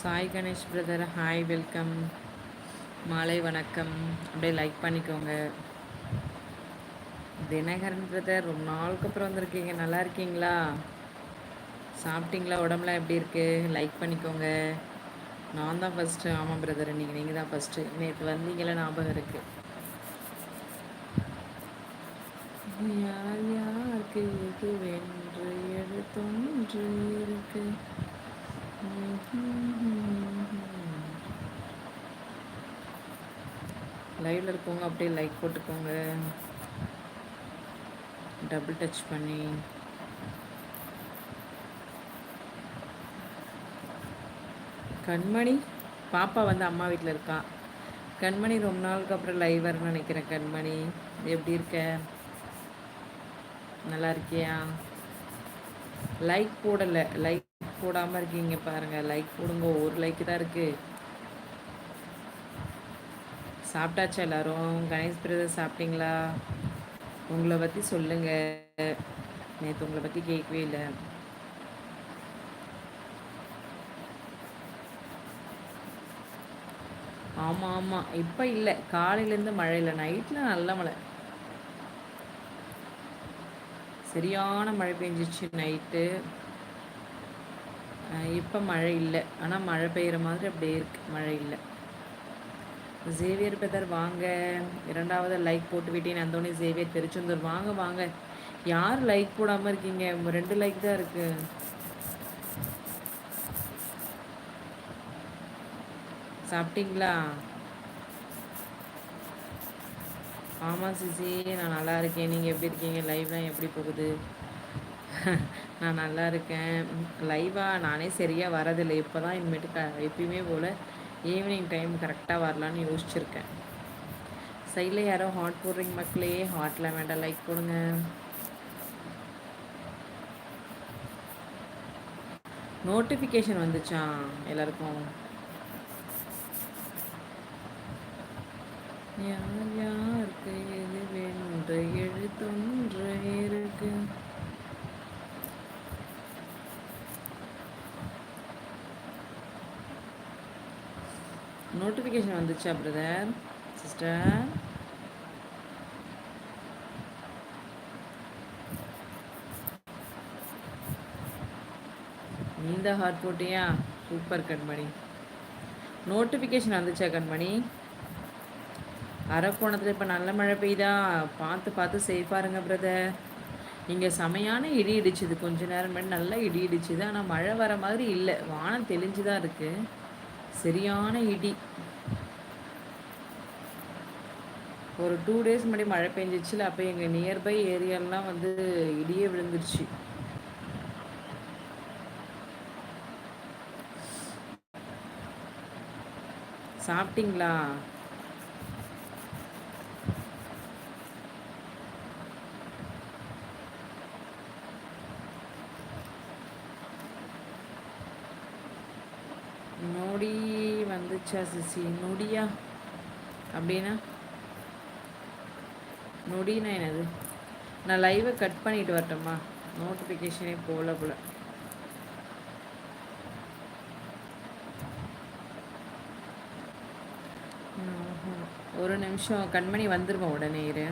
Sai Ganesh brother hi welcome மாலை வணக்கம். அப்படியே லைக் பண்ணிக்கோங்க. தினகரன் பிரதர் ரொம்ப நாளுக்கு அப்புறம் வந்திருக்கீங்க. நல்லா இருக்கீங்களா? சாப்பிட்டீங்களா? உடம்புலாம் எப்படி இருக்குது லைக் பண்ணிக்கோங்க. நான் தான் ஃபஸ்ட்டு ஆமாம் பிரதர் நீங்கள் நீங்கள் தான் ஃபஸ்ட்டு நேற்று வந்தீங்களா ஞாபகம் இருக்குது யார் யாருக்கு இது வென்று எழுத்தொன்று இருக்கு லைவ்ல இருக்கவங்க அப்படியே லைக் போட்டுக்கோங்க. டபுள் டச் பண்ணி. கண்மணி பாப்பா வந்து அம்மா வீட்டில் இருக்கா? கண்மணி ரொம்ப நாளுக்கு அப்புறம் லைவ் வரும்னு நினைக்கிறேன் கண்மணி. எப்படி இருக்க? நல்லா இருக்கியா? லைக் போடலை. லைக் போடாமல் இருக்கீங்க பாருங்கள் லைக் போடுங்க. ஒரு லைக் தான் இருக்குது சாப்பிட்டாச்சா எல்லாரும்? கணேஷ் பிரதர் சாப்பிட்டீங்களா? உங்களை பற்றி சொல்லுங்கள் நேற்று உங்களை பற்றி கேட்கவே இல்லை. ஆமாம் ஆமாம் இப்போ இல்லை. காலையிலேருந்து மழை இல்லை. நைட்டில் நல்ல மழை. சரியான மழை பெஞ்சிச்சு நைட்டு. இப்போ மழை இல்லை. ஆனால் மழை பெய்கிற மாதிரி அப்படியே இருக்குது மழை இல்லை. ஜேவியர் பெதர் வாங்க. இரண்டாவது லைக் போட்டு விட்டேன். Anthony Xavier Tiruchendur. வாங்க வாங்க. யார் லைக் போடாமல் இருக்கீங்க? ரெண்டு லைக் தான் இருக்குது சாப்பிட்டீங்களா? ஆமாம் சிசி. நான் நல்லா இருக்கேன். நீங்கள் எப்படி இருக்கீங்க? லைவ்லாம் எப்படி போகுது? நான் நல்லா இருக்கேன். லைவாக நானே சரியாக வரதில்லை. இப்போ தான் இனிமேட்டு க எப்பயுமே போல் ஈவினிங் டைம் கரெக்டாக வரலான்னு யோசிச்சுருக்கேன். சைடில் யாரோ ஹாட் போடுறீங்க மக்களே. ஹாட்டில் வேண்டாம் லைக் போடுங்க. நோட்டிஃபிகேஷன் வந்துச்சா எல்லாருக்கும்? யார் யாருக்கு எது வேணுன்ற எழுத்தொன்று இருக்கு. நோட்டிஃபிகேஷன் வந்துச்சா பிரதர் சிஸ்டர் இந்த ஹார்ட் போட்டியா? சூப்பர் கண்மணி. நோட்டிஃபிகேஷன் வந்துச்சா கண்மணி? அரக்கோணத்தில் இப்போ நல்ல மழை பெய்தா? பார்த்து பார்த்து சேஃபாக இருங்க பிரதர் இங்கே செமையான இடி இடிச்சுது. கொஞ்ச நேரம் முன்னாடி நல்லா இடி இடிச்சுது. ஆனால் மழை வர மாதிரி இல்லை. வானம் தெளிஞ்சு தான் இருக்குது சரியான இடி. ஒரு டூ டேஸ் முன்னாடி மழை பெஞ்சிச்சுல அப்போ எங்கள் நியர்பை ஏரியாலாம் வந்து இடியே விழுந்துருச்சு. சாப்பிட்டீங்களா? நொடி வந்துச்சா சிசி? நொடியா? அப்படின்னா? நொடினா என்னது? நான் லைவை கட் பண்ணிட்டு வரட்டுமா நோட்டிஃபிகேஷனே போகல போல ஒரு நிமிஷம் கண்மணி வந்துடுவோம் உடனே இரு.